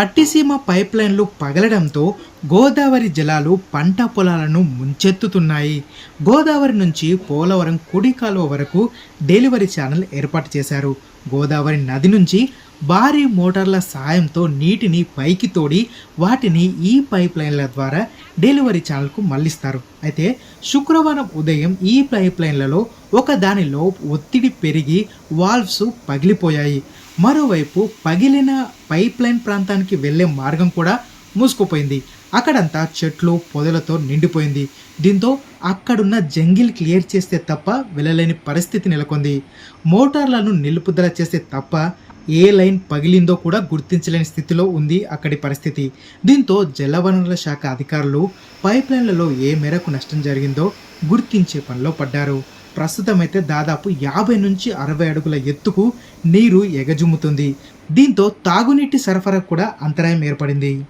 పట్టిసీమ పైప్లైన్లు పగలడంతో గోదావరి జలాలు పంట పొలాలను ముంచెత్తుతున్నాయి. గోదావరి నుంచి పోలవరం కుడి కాలువ వరకు డెలివరీ ఛానల్ ఏర్పాటు చేశారు. గోదావరి నది నుంచి భారీ మోటార్ల సాయంతో నీటిని పైకి తోడి వాటిని ఈ పైప్ లైన్ల ద్వారా డెలివరీ ఛానల్కు మళ్ళిస్తారు. అయితే శుక్రవారం ఉదయం ఈ పైప్ లైన్లలో ఒత్తిడి పెరిగి వాల్వ్స్ పగిలిపోయాయి. మరోవైపు పగిలిన పైప్లైన్ ప్రాంతానికి వెళ్ళే మార్గం కూడా మూసుకుపోయింది. అక్కడంతా చెట్లు పొదలతో నిండిపోయింది. దీంతో అక్కడున్న జంగిల్ క్లియర్ చేస్తే తప్ప వెళ్ళలేని పరిస్థితి నెలకొంది. మోటార్లను నిలుపుదల చేస్తే తప్ప ఏ లైన్ పగిలిందో కూడా గుర్తించలేని స్థితిలో ఉంది అక్కడి పరిస్థితి. దీంతో జలవనరుల శాఖ అధికారులు పైప్లైన్లలో ఏ మేరకు నష్టం జరిగిందో గుర్తించే పనిలో పడ్డారు. ప్రస్తుతం అయితే దాదాపు యాభై నుంచి అరవై అడుగుల ఎత్తుకు నీరు ఎగజుమ్ముతుంది. దీంతో తాగునీటి సరఫరా కూడా అంతరాయం ఏర్పడింది.